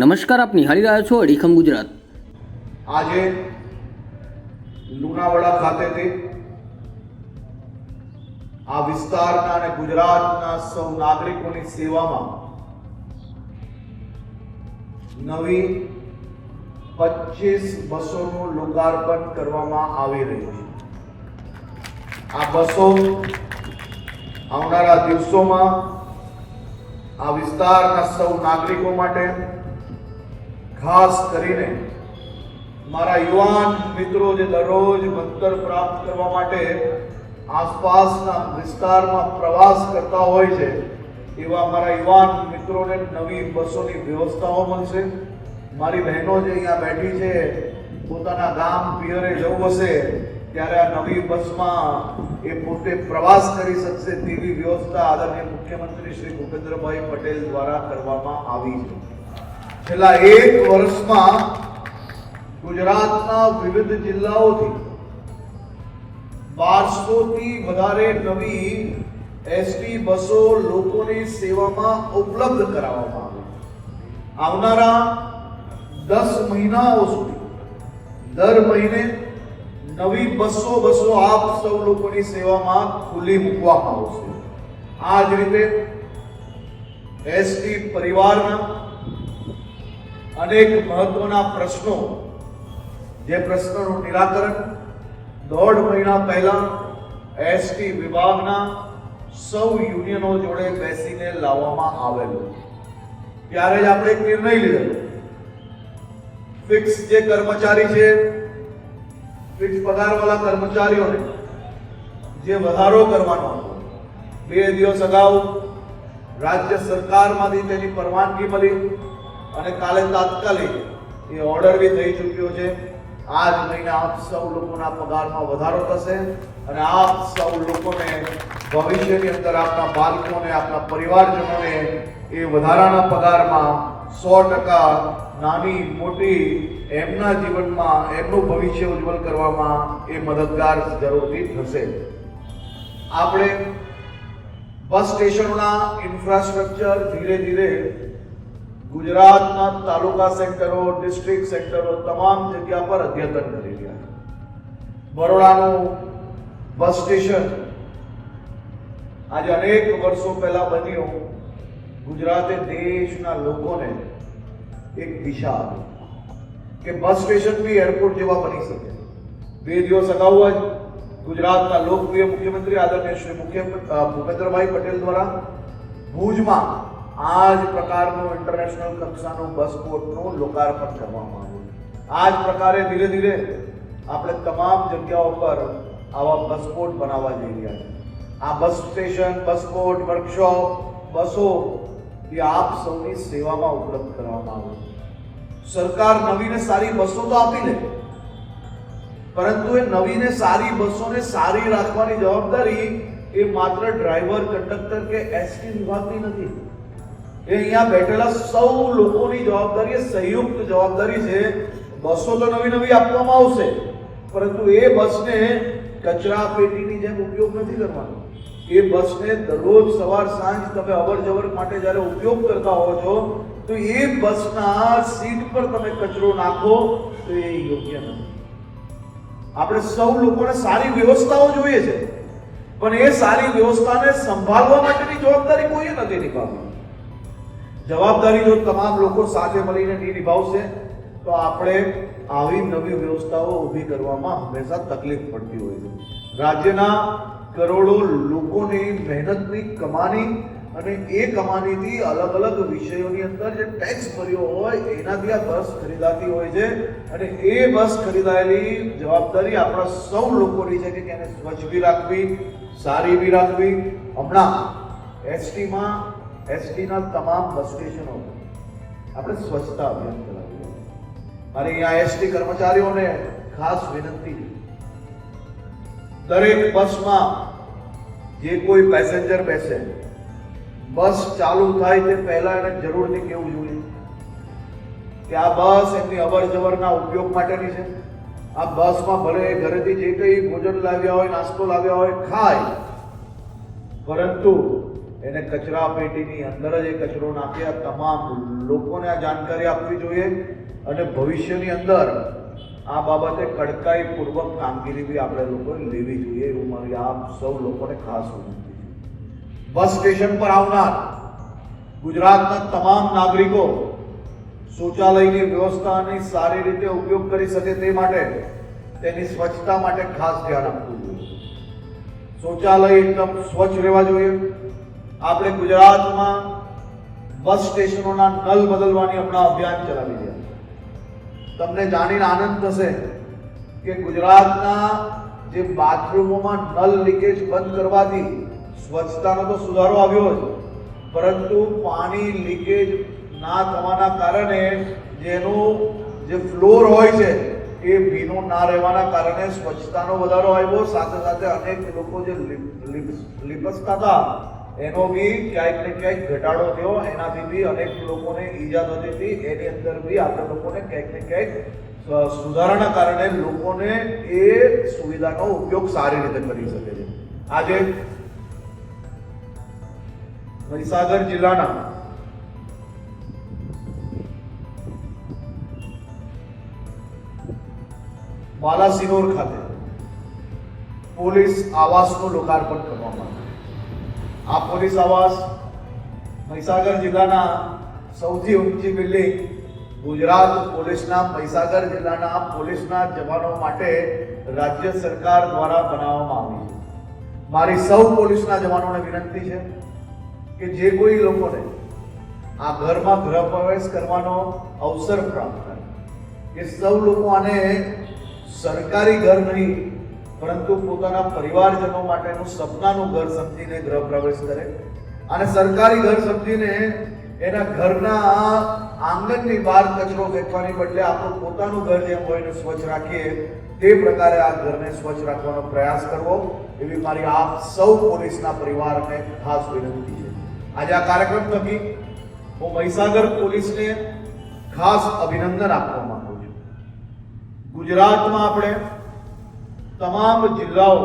નમસ્કાર, આપ નિહાળી રહ્યા છો અડીખમ ગુજરાત. આજે લુણાવાડા ખાતેથી આ વિસ્તારના અને ગુજરાતના સૌ નાગરિકોની સેવામાં નવી પચીસ બસોનું લોકાર્પણ કરવામાં આવી રહ્યું છે. આ બસો આવનારા દિવસોમાં આ વિસ્તારના સૌ નાગરિકો માટે ખાસ કરીને મારા યુવાન મિત્રો જે દરરોજ ભણતર પ્રાપ્ત કરવા માટે આસપાસના વિસ્તારમાં પ્રવાસ કરતા હોય છે, એવા મારા યુવાન મિત્રોને નવી બસોની વ્યવસ્થાઓ મળશે. મારી બહેનો જે અહીંયા બેઠી છે, પોતાના ગામ પિયરે જવું હશે, ત્યારે આ નવી બસમાં એ પોતે પ્રવાસ કરી શકશે તેવી વ્યવસ્થા આદરણીય મુખ્યમંત્રી શ્રી ભૂપેન્દ્રભાઈ પટેલ દ્વારા કરવામાં આવી છે. છેલ્લા એક વર્ષમાં ગુજરાતના વિવિધ જિલ્લાઓથી બારસોથી વધારે નવી એસટી બસો લોકોની સેવામાં ઉપલબ્ધ કરાવવામાં આવી આવનારા દસ મહિનાઓ સુધી, દર મહિને નવી બસો બસો આપ સૌ લોકોની સેવામાં ખુલ્લી મૂકવામાં આવશે. આ જ રીતે એસટી પરિવારના અનેક મહત્વના પ્રશ્નો. જે પ્રશ્નોનું નિરાકરણ દોઢ મહિના પહેલા એસટી વિભાગના સૌ યુનિયનો જોડે બેસીને લાવવામાં આવેલું. ત્યારે જ આપણે એક નિર્ણય લીધો ફિક્સ જે કર્મચારી છે, ફિક્સ પગારવાળા કર્મચારીઓને જે વધારો કરવાનો બે દિવસ અગાઉ રાજ્ય સરકારમાંથી તેની પરવાનગી મળી. અને કાલે તાત્કાલિક એ ઓર્ડર બી થઈ ચૂક્યો છે. આ જ મહિને આપ સૌ લોકોના પગારમાં વધારો થશે અને આપ સૌ લોકોને ભવિષ્યની અંદર આપના બાળકોને, આપના પરિવારજનોને એ વધારાના પગારમાં સો ટકા નાની, મોટી એમના જીવનમાં, એમનું ભવિષ્ય ઉજ્જવલ કરવામાં એ મદદગાર જરૂરથી થશે. આપણે બસ સ્ટેશનના ઇન્ફ્રાસ્ટ્રક્ચર ધીરે ધીરે ગુજરાતના તાલુકા સેન્ટરો ડિસ્ટ્રિક્ટ સેન્ટરો તમામ જગ્યા પર અદ્યતન કરી રહ્યા છે બરોડાનું બસ સ્ટેશન આજે અનેક વર્ષો પહેલા બન્યું ગુજરાતે દેશના લોકોને એક દિશા આપી કે બસ સ્ટેશન બી એરપોર્ટ જેવા બની શકે બે દિવસ અગાઉ જ ગુજરાતના લોકપ્રિય મુખ્યમંત્રી આદરણીય શ્રી મુખ્ય અ, ભૂપેન્દ્રભાઈ પટેલ દ્વારા ભુજમાં આ જ પ્રકારનું ઇન્ટરનેશનલ કક્ષાનું બસ કોર્ટનું લોકાર્પણ કરવામાં આવ્યું આ જ પ્રકારે ધીરે ધીરે આપણે તમામ જગ્યાઓ પર આવા બસ કોર્ટ બનાવવા જઈ રહ્યા છે આ bus station bus court workshop, બસો એ આપ સૌની સેવામાં ઉપલબ્ધ કરવામાં આવે સરકાર નવીને સારી બસો તો આપી લે, પરંતુ એ નવીને સારી બસોને સારી રાખવાની જવાબદારી એ માત્ર ડ્રાઈવર, કંડક્ટર કે એસટી વિભાગની નથી. એ અહીંયા બેઠેલા સૌ લોકોની જવાબદારી સંયુક્ત જવાબદારી છે. બસો તો નવી નવી આપવામાં આવશે. પરંતુ એ બસને કચરા પેટીની જેમ ઉપયોગ નથી કરવાનો. એ બસને દરરોજ સવાર સાંજ તમે અવર જવર માટે જ્યારે ઉપયોગ કરતા હો છો, તો એ બસના સીટ પર તમે કચરો નાખો તો એ યોગ્ય નથી. આપણે સૌ લોકોને સારી વ્યવસ્થાઓ જોઈએ છે. પણ એ સારી વ્યવસ્થાને સંભાળવા માટેની જવાબદારી કોઈએ નથી નિભાવી જવાબદારી જો તમામ લોકો સાથે મળીને નહીં નિભાવશે, તો આપણે આવી નવી વ્યવસ્થાઓ ઊભી કરવામાં હંમેશા તકલીફ પડતી હોય છે. રાજ્યના કરોડો લોકોની મહેનતની કમાણી અને એ કમાણીથી અલગ અલગ વિષયોની અંદર જે ટેક્સ ભર્યો હોય, એનાથી આ બસ ખરીદાતી હોય છે. અને એ બસ ખરીદાયેલી જવાબદારી આપણા સૌ લોકોની છે કે એને સ્વચ્છ બી રાખવી, સારી બી રાખવી. હમણાં એસટીમાં એસટીના તમામ બસ સ્ટેશનો આપણે સ્વચ્છતા અભિયાન ચલાવ્યું મારે અહીંયા એસટી કર્મચારીઓને ખાસ વિનંતી દરેક બસમાં જે કોઈ પેસેન્જર બેસે, બસ ચાલુ થાય તે પહેલા એને જરૂરથી કેવું જોઈએ કે આ બસ એમની અવર જવરના ઉપયોગ માટેની છે. આ બસમાં ભલે ઘરેથી જે કંઈ ભોજન લાવ્યા હોય, નાસ્તો લાવ્યા હોય, ખાય, પરંતુ એને કચરા પેટીની અંદર જ એ કચરો નાખે આ તમામ લોકોને આ જાણકારી આપવી જોઈએ અને ભવિષ્યની અંદર આ બાબતે કડકાઈપૂર્વક કામગીરી બી આપણે લોકોએ લેવી જોઈએ એવું મારી આપ સૌ લોકોને ખાસ વિનંતી બસ સ્ટેશન પર આવનાર ગુજરાતના તમામ નાગરિકો શૌચાલયની વ્યવસ્થાની સારી રીતે ઉપયોગ કરી શકે તે માટે તેની સ્વચ્છતા માટે ખાસ ધ્યાન આપવું જોઈએ. શૌચાલય એકદમ સ્વચ્છ રહેવા જોઈએ. આપણે ગુજરાતમાં બસ સ્ટેશનોના નલ બદલવાની હમણાં અભિયાન ચલાવી રહ્યા તમને જાણીને આનંદ થશે કે ગુજરાતના જે બાથરૂમોમાં નલ લીકેજ બંધ કરવાથી સ્વચ્છતાનો તો સુધારો આવ્યો જ, પરંતુ પાણી લીકેજ ના થવાના કારણે જેનું જે ફ્લોર હોય છે એ ભીનો ના રહેવાના કારણે સ્વચ્છતાનો વધારો આવ્યો. સાથે સાથે અનેક લોકો જે લિપસતા લીપ- લીપસતા હતા એનો બી ક્યાંક ને ક્યાંક ઘટાડો થયો, એનાથી બી અનેક લોકોને ઈજા થતી હતી. એની અંદર બી આપણે લોકોને ક્યાંક ને ક્યાંક સુધારાના કારણે લોકોને એ સુવિધાનો ઉપયોગ સારી રીતે કરી શકે છે. આજે મહીસાગર જિલ્લાના બાલાસિનોર ખાતે પોલીસ આવાસનું લોકાર્પણ કરવામાં આવ્યું. આ પોલીસ આવાસ મહીસાગર જિલ્લાના સૌથી ઊંચી બિલ્ડિંગ ગુજરાત પોલીસના મહીસાગર જિલ્લાના પોલીસના જવાનો માટે રાજ્ય સરકાર દ્વારા બનાવવામાં આવી છે. મારી સૌ પોલીસના જવાનોને વિનંતી છે કે જે કોઈ લોકોને આ ઘરમાં ગૃહ પ્રવેશ કરવાનો અવસર પ્રાપ્ત થાય એ સૌ લોકો આને સરકારી ઘર નહીં પરંતુ પોતાના પરિવારજનો માટેનું સપનાનું ઘર સમજીને ગૃહ પ્રવેશ કરે. અને સરકારી ઘર સમજીને એના ઘરના આંગણની બહાર કચરો ફેંકવાની બદલે આપણું પોતાનું ઘર જેમ હોય એને સ્વચ્છ રાખીએ, તે પ્રકારે આ ઘરને સ્વચ્છ રાખવાનો પ્રયાસ કરવો એવી મારી આપ સૌ પોલીસના પરિવારને ખાસ વિનંતી છે. આજે આ કાર્યક્રમ થકી હું મહીસાગર પોલીસને ખાસ અભિનંદન આપવા માંગુ છું. ગુજરાતમાં આપણે તમામ જિલ્લાઓ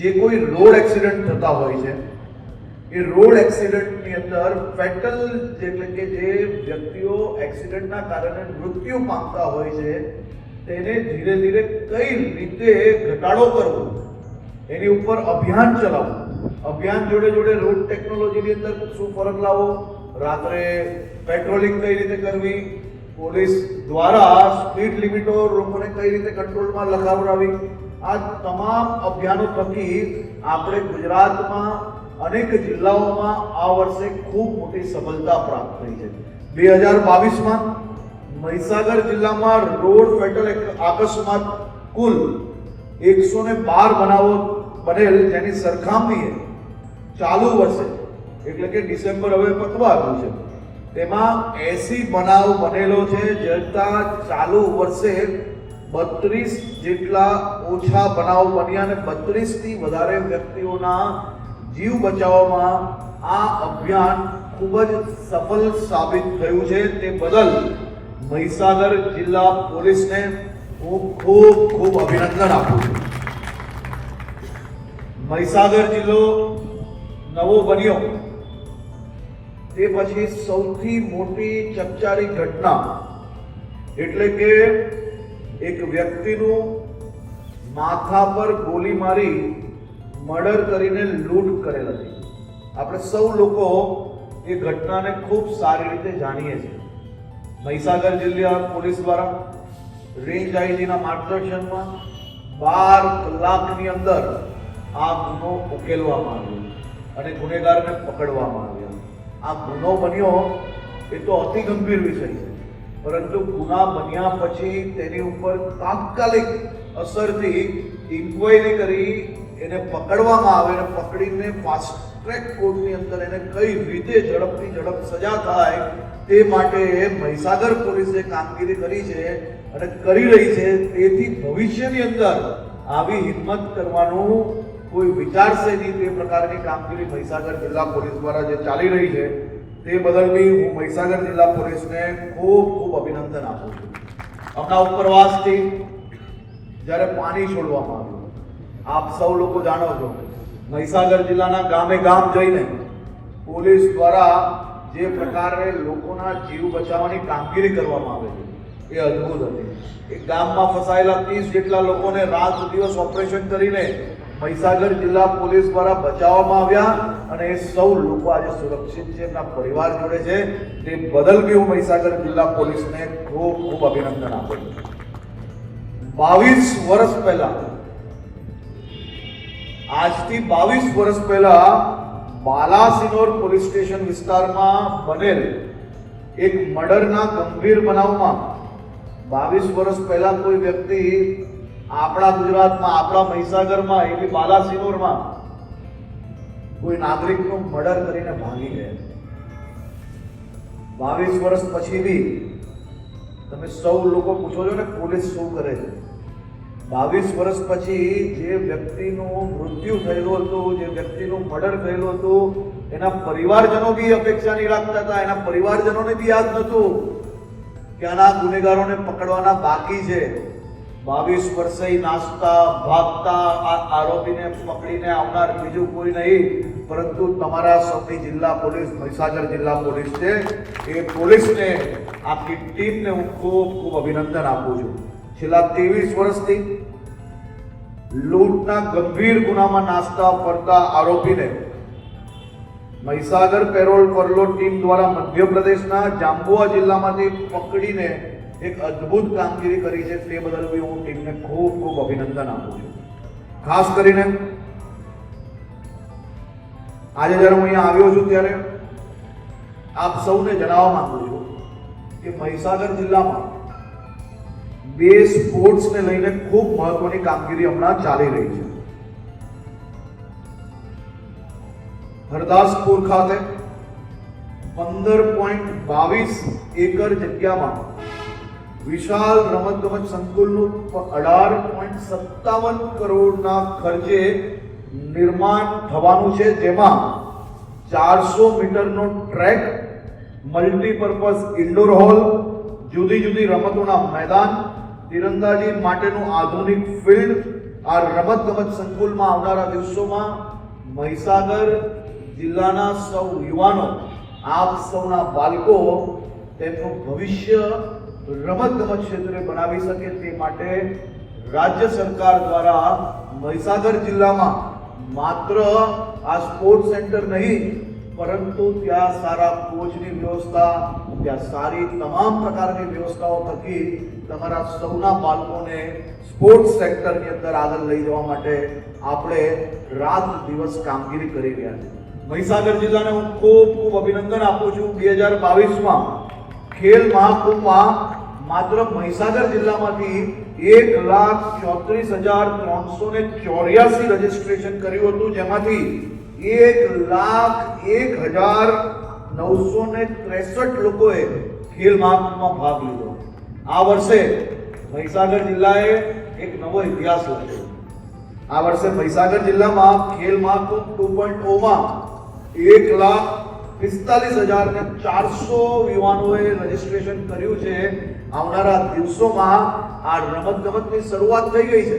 જે કોઈ રોડ એક્સિડન્ટ થતા હોય છે, એ રોડ એક્સિડન્ટની અંદર ફેટલ એટલે કે જે વ્યક્તિઓ એક્સિડન્ટના કારણે મૃત્યુ પામતા હોય છે, તેને ધીરે ધીરે કઈ રીતે ઘટાડો કરવો, એની ઉપર અભિયાન ચલાવવું, અભિયાન જોડે જોડે રોડ ટેકનોલોજીની અંદર શું ફરક લાવવો રાત્રે પેટ્રોલિંગ કઈ રીતે કરવી પોલીસ દ્વારા સ્પીડ લિમિટો લોકોને કઈ રીતે કંટ્રોલમાં લગાવડાવી આ તમામ અભિયાનો થકી આપણે ગુજરાતમાં અનેક જિલ્લાઓમાં આ વર્ષે ખૂબ મોટી સફળતા પ્રાપ્ત થઈ છે. બે હજાર બાવીસમાં મહીસાગર જિલ્લામાં રોડ ફેટલ અકસ્માત. કુલ એકસો ને બાર બનાવો બનેલ જેની સરખામણીએ ચાલુ વર્ષે, એટલે કે ડિસેમ્બર હવે પતવા આવ્યું છે. તેમાં એસી બનાવ બનેલો છે. જતા ચાલુ વર્ષે બત્રીસ જેટલા ઓછા બનાવ બન્યા અને બત્રીસથી વધારે વ્યક્તિઓના જીવ બચાવવામાં આ અભિયાન ખૂબ જ સફળ સાબિત થયું છે. તે બદલ મહીસાગર જિલ્લા પોલીસને હું ખૂબ ખૂબ અભિનંદન આપું છું. મહીસાગર જિલ્લો નવો બન્યો. તે પછી સૌથી મોટી ચકચારી ઘટના એટલે કે એક વ્યક્તિનું માથા પર ગોલી મારી મર્ડર કરીને લૂંટ કરેલ હતી. આપણે સૌ લોકો એ ઘટનાને ખૂબ સારી રીતે જાણીએ છીએ. મહીસાગર જિલ્લા પોલીસ દ્વારા રેન્જ આઈજીના માર્ગદર્શનમાં બાર કલાકની અંદર આ ગુનો ઉકેલવામાં આવ્યો અને ગુનેગારને પકડવામાં આવ્યા. આ ગુનો બન્યો એ તો અતિ ગંભીર વિષય છે. પરંતુ ગુના બન્યા પછી તેની ઉપર તાત્કાલિક અસરથી ઇન્ક્વાયરી કરી એને પકડવામાં આવે અને પકડીને ફાસ્ટ ટ્રેક કોર્ટની અંદર એને કઈ રીતે ઝડપથી ઝડપ સજા થાય તે માટે મહીસાગર પોલીસે કામગીરી કરી છે અને કરી રહી છે. તેથી ભવિષ્યની અંદર આવી હિંમત કરવાનું કોઈ વિચારશે નહીં તે પ્રકારની કામગીરી મહીસાગર જિલ્લા પોલીસ દ્વારા જે ચાલી રહી છે, તે બદલ બી હું મહીસાગર જિલ્લા પોલીસને ખૂબ ખૂબ અભિનંદન આપું છું. હમણાં ઉપરવાસથી જ્યારે પાણી છોડવામાં આવ્યું, આપ સૌ લોકો જાણો છો, મહીસાગર જિલ્લાના ગામે ગામ જઈને પોલીસ દ્વારા જે પ્રકારે લોકોના જીવ બચાવવાની કામગીરી કરવામાં આવે છે, એ અદ્ભુત હતી. એ ગામમાં ફસાયેલા ત્રીસ જેટલા લોકોને રાત દિવસ ઓપરેશન કરીને મહીસાગર જિલ્લા પોલીસ દ્વારા બચાવવામાં આવ્યા અને એ સૌ લોકો આજે સુરક્ષિત છે, એમના પરિવાર જોડે છે. તે બદલ કે હું મહીસાગર જિલ્લા પોલીસને ખૂબ ખૂબ અભિનંદન આપું બાવીસ વર્ષ પહેલા, આજથી બાવીસ વર્ષ પહેલા બાલાસિનોર પોલીસ સ્ટેશન વિસ્તારમાં બનેલ એક મર્ડરના ગંભીર બનાવમાં બાવીસ વર્ષ પહેલા કોઈ વ્યક્તિ આપણા ગુજરાતમાં, આપણા મહીસાગરમાં એવી બાલાસિનોરમાં કોઈ નાગરિકનું મર્ડર કરીને ભાગી ગયા. બાવીસ વર્ષ પછી બી તમે સૌ લોકો પૂછો છો ને, પોલીસ શું કરે છે? બાવીસ વર્ષ પછી જે વ્યક્તિનું મૃત્યુ થયેલું હતું, જે વ્યક્તિનું મર્ડર થયેલું હતું, એના પરિવારજનો બી અપેક્ષા નહીં રાખતા હતા. એના પરિવારજનોને બી યાદ નહોતું કે આના ગુનેગારોને પકડવાના બાકી છે. બાવીસ વર્ષે નાસ્તા, ભાગતા, આ આરોપીને પકડીને આવનાર બીજું કોઈ નહીં, પરંતુ તમારા સૌની જિલ્લા પોલીસ, મહીસાગર જિલ્લા પોલીસ છે. એ પોલીસને, આખી ટીમને હું ખૂબ ખૂબ અભિનંદન આપું છું. છેલ્લા ત્રેવીસ વર્ષથી લૂંટના ગંભીર ગુનામાં નાસ્તા ફરતા આરોપીને મહીસાગર પેરોલ પરલો ટીમ દ્વારા મધ્યપ્રદેશના જાંબુઆ જિલ્લામાંથી પકડીને એક અદ્ભુત કામગીરી કરી છે તે બદલ બી હું ટીમને ખૂબ ખૂબ અભિનંદન આપું છું. ખાસ કરીને આજે જ્યારે હું અહીંયા આવ્યો છું ત્યારે આપ સૌને જણાવવા માંગુ છું કે મહીસાગર જિલ્લામાં બે સ્પોર્ટ્સને લઈને ખૂબ મહત્વની કામગીરી હમણાં ચાલી રહી છે. હરદાસપુર ખાતે પંદર પોઈન્ટ બાવીસ એકર જગ્યામાં વિશાળ રમતગમત સંકુલનું અઢાર પોઈન્ટ સત્તાવન કરોડના ખર્ચે નિર્માણ થવાનું છે, જેમાં ચારસો મીટરનો ટ્રેક, મલ્ટીપર્પઝ ઇન્ડોર હોલ, જુદી જુદી રમતોના મેદાન, તીરંદાજી માટેનું આધુનિક ફિલ્ડ આ રમતગમત સંકુલમાં આવનારા દિવસોમાં મહીસાગર જિલ્લાના સૌ યુવાનો, આપ સૌના બાળકો, તેમનું ભવિષ્ય રમતગમત ક્ષેત્રે બનાવી શકે તે માટે રાજ્ય સરકાર દ્વારા મહીસાગર જિલ્લામાં માત્ર આ સ્પોર્ટ્સ સેન્ટર નહીં, પરંતુ ત્યાં સારા કોચની વ્યવસ્થા, ત્યાં સારી તમામ પ્રકારની વ્યવસ્થાઓ થકી તમારા સૌના બાળકોને સ્પોર્ટ્સ સેક્ટરની અંદર આગળ લઈ જવા માટે આપણે રાત દિવસ કામગીરી કરી રહ્યા છીએ. મહીસાગર જિલ્લાને હું ખૂબ ખૂબ અભિનંદન આપું છું. બે હજાર બાવીસમાં ખેલ મહાકુંભમાં માત્ર મહીસાગર જિલ્લામાંથી એક લાખ ચોત્રીસ હજાર ત્રણસો ને ચોર્યાસી રજીસ્ટ્રેશન કર્યું હતું. જેમાંથી એક લાખ એક હજાર નવસો ને ત્રેસઠ લોકોએ ખેલ મહાકુંભમાં ભાગ લીધો. આ વર્ષે મહીસાગર જિલ્લાએ એક નવો ઇતિહાસ લખ્યો. આ વર્ષે મહીસાગર જિલ્લામાં ખેલ મહાકુંભ ટુ પોઈન્ટ ઓમાં એક લાખ પિસ્તાલીસ હજાર ને ચારસો યુવાનોએ રજીસ્ટ્રેશન કર્યું છે. આવનારા દિવસોમાં આ રમત ગમતની શરૂઆત થઈ ગઈ છે.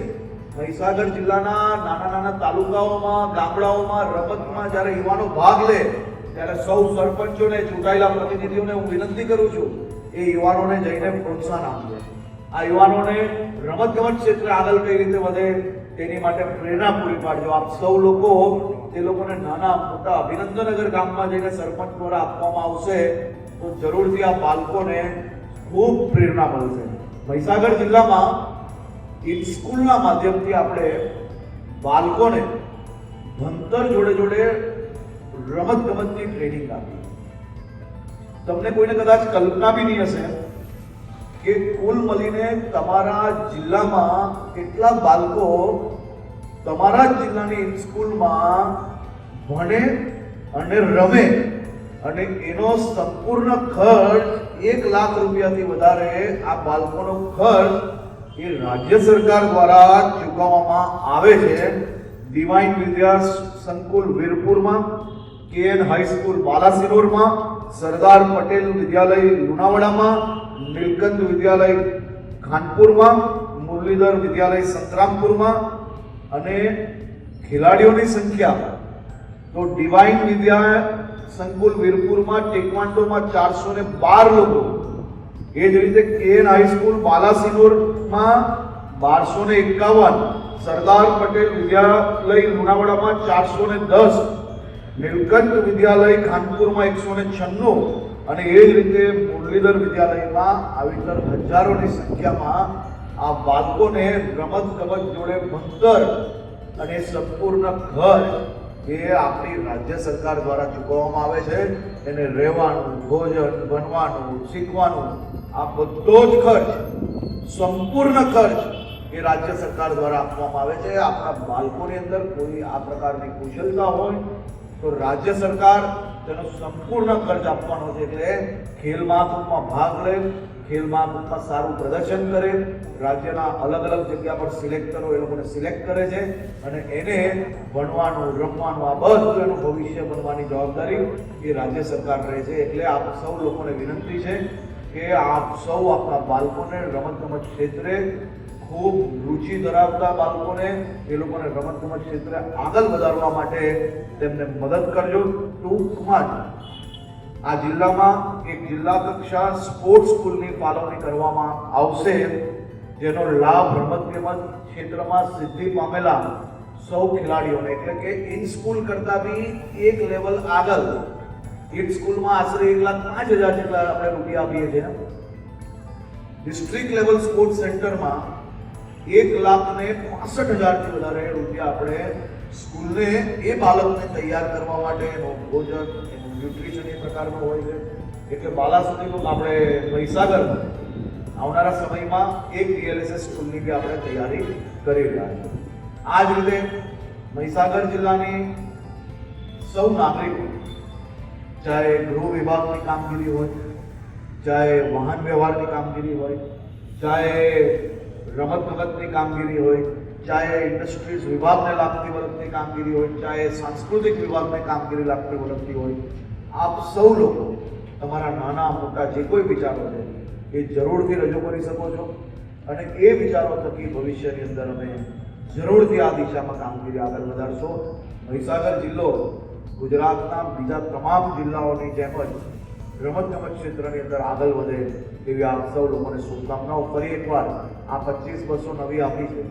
મહીસાગર જિલ્લાના નાના નાના તાલુકાઓમાં, ગામડાઓમાં રમતમાં જ્યારે યુવાનો ભાગ લે, ત્યારે સૌ સરપંચોને, ચૂંટાયેલા પ્રતિનિધિઓને હું વિનંતી કરું છું, એ યુવાનોને જઈને પ્રોત્સાહન આપજો. આ યુવાનોને રમતગમત ક્ષેત્રે આગળ કઈ રીતે વધે તેની માટે પ્રેરણા પૂરી પાડજો. આપ સૌ લોકો તે લોકોને નાના મોટા અભિનંદનગર ગામમાં જઈને સરપંચ દ્વારા આપવામાં આવશે તો જરૂરથી આ બાળકોને ખૂબ પ્રેરણા મળશે. મહીસાગર જિલ્લામાં સ્કૂલના માધ્યમથી આપણે બાળકોને ભણતર જોડે જોડે રમત ગમતની ટ્રેનિંગ આપી તમને કોઈને કદાચ કલ્પના બી નહીં હશે કે કુલ મળીને તમારા જિલ્લામાં કેટલા બાળકો તમારા જિલ્લાની સ્કૂલમાં ભણે અને રમે અને એનો સંપૂર્ણ ખર્ચ એક લાખ રૂપિયાથી વધારે આ બાળકોનો ખર્ચ એ રાજ્ય સરકાર દ્વારા ચૂકવવામાં આવે છે. ડિવાઇન વિદ્યા સંકુલ વીરપુરમાં, કેએન હાઈસ્કૂલ બાલાસિનોરમાં, સરદાર પટેલ વિદ્યાલય લુણાવાડામાં નીલકંઠ વિદ્યાલય ખાનપુરમાં, મુરલીધર વિદ્યાલય સંતરામપુરમાં અને ખેલાડીઓની સંખ્યા. તો ડિવાઇન વિદ્યા સંકુલ વીરપુરમાં, ટેકવાન્ડોમાં ચારસો ને બાર લોકો. એ જ રીતે કેએન હાઈસ્કૂલ બાલાસિનોરમાં બારસો ને એકાવન. સરદાર પટેલ વિદ્યાલય લુણાવાડામાં ચારસો ને દસ. નીલકંઠ વિદ્યાલય ખાનપુરમાં એકસો ને છન્નું. અને એ જ રીતે મુરલીધર વિદ્યાલયમાં આવી રીતે હજારોની સંખ્યામાં આ બાળકોને રમત ગમત જોડે ભણતર અને સંપૂર્ણ ઘર એ આપણી રાજ્ય સરકાર દ્વારા ચૂકવવામાં આવે છે. એને રહેવાનું, ભોજન બનવાનું શીખવાનું, આ બધો જ ખર્ચ, સંપૂર્ણ ખર્ચ એ રાજ્ય સરકાર દ્વારા આપવામાં આવે છે. આપણા બાળકોની અંદર કોઈ આ પ્રકારની કુશળતા હોય તો રાજ્ય સરકાર તેનો સંપૂર્ણ ખર્ચ આપવાનો છે એટલે ખેલ મહાકુંભમાં ભાગ લે, ખેલ મહાકુંભમાં સારું પ્રદર્શન કરે, રાજ્યના અલગ અલગ જગ્યા પર સિલેક્ટરો એ લોકોને સિલેક્ટ કરે છે અને એને ભણવાનું, રમવાનું, આ બધું એનું ભવિષ્ય બનવાની જવાબદારી એ રાજ્ય સરકાર રહે છે. એટલે આપ સૌ લોકોને વિનંતી છે કે આપ સૌ આપણા બાળકોને રમત ગમત ક્ષેત્રે ખૂબ રુચિ ધરાવતા બાળકોને એ લોકોને રમતગમત ક્ષેત્રે આગળ વધારવા માટે તેમને મદદ કરજો. ટૂંકમાં જ આ જિલ્લામાં એક જિલ્લા કક્ષા સ્પોર્ટ્સ સ્કૂલની ફાળવણી કરવામાં આવશે, જેનો લાભ રમત ગમત ક્ષેત્રમાં સિદ્ધિ પામેલા સૌ ખેલાડીઓને. એટલે કે ઇન સ્કૂલ કરતાં બી એક લેવલ આગળ. એક સ્કૂલમાં આશરે એક લાખ પાંચ હજાર જેટલા આપણે રૂપિયા આપીએ છીએ. ડિસ્ટ્રિક્ટ લેવલ સ્પોર્ટ્સ સેન્ટરમાં એક લાખ ને પાસઠ હજારથી વધારે રૂપિયા આપણે સ્કૂલને, એ બાળકને તૈયાર કરવા માટે એનું ભોજન, એનું ન્યુટ્રિશન એ પ્રકારનું હોય છે. એટલે બાલા સુધીનું આપણે મહીસાગર આવનારા સમયમાં એક ડીએલએસએસ સ્કૂલની બી આપણે તૈયારી કરી રહ્યા છીએ. આ જ રીતે મહીસાગર જિલ્લાની સૌ નાગરિકો, ચાહે ગૃહ વિભાગની કામગીરી હોય, ચાહે વાહન વ્યવહારની કામગીરી હોય, ચાહે રમત ગમતની કામગીરી હોય, ચાહે ઇન્ડસ્ટ્રીઝ વિભાગને લાગતી વળગતી કામગીરી હોય, ચાહે સાંસ્કૃતિક વિભાગને કામગીરી લાગતી વળગતી હોય, આપ સૌ લોકો તમારા નાના, મોટા જે કોઈ વિચારો છે, એ જરૂરથી રજૂ કરી શકો છો. અને એ વિચારો થકી ભવિષ્યની અંદર અમે જરૂરથી આ દિશામાં કામગીરી આગળ વધારશો. મહીસાગર જિલ્લો ગુજરાતના બીજા તમામ જિલ્લાઓની જેમ જ રમતગમત ક્ષેત્રની અંદર આગળ વધે, એવી આપ સૌ લોકોને શુભકામનાઓ ફરી એકવાર આ પચીસ બસો નવી આપી છે.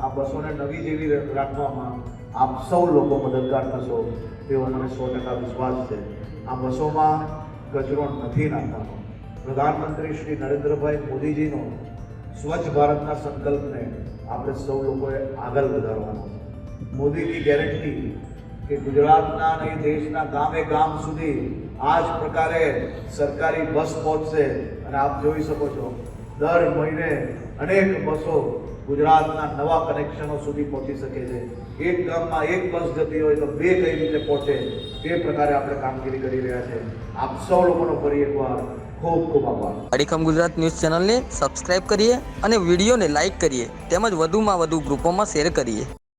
આ બસોને નવી જેવી રાખવામાં આપ સૌ લોકો મદદગાર થશો તેવો મને સો ટકા વિશ્વાસ છે. આ બસોમાં કચરો નથી નાખવાનો. પ્રધાનમંત્રી શ્રી નરેન્દ્રભાઈ મોદીજીનો સ્વચ્છ ભારતના સંકલ્પને આપણે સૌ લોકોએ આગળ વધારવાનો મોદીની ગેરંટી કે ગુજરાતના અને દેશના ગામે ગામ સુધી આ જ પ્રકારે સરકારી બસ પહોંચશે. અને આપ જોઈ શકો છો, દર મહિને અનેક બસો ગુજરાતના નવા કનેક્શનો સુધી પહોંચી શકે છે. એક ગામમાં એક બસ જતી હોય તો બે કઈ રીતે પહોંચે તે પ્રકારે આપણે કામગીરી કરી રહ્યા છે. આપ સૌ લોકોનો ફરી એકવાર ખૂબ ખૂબ આભાર. અડીખમ ગુજરાત ન્યૂઝ ચેનલને સબસ્ક્રાઇબ કરીએ અને વિડીયોને લાઇક કરીએ. તેમજ વધુમાં વધુ ગ્રુપોમાં શેર કરીએ.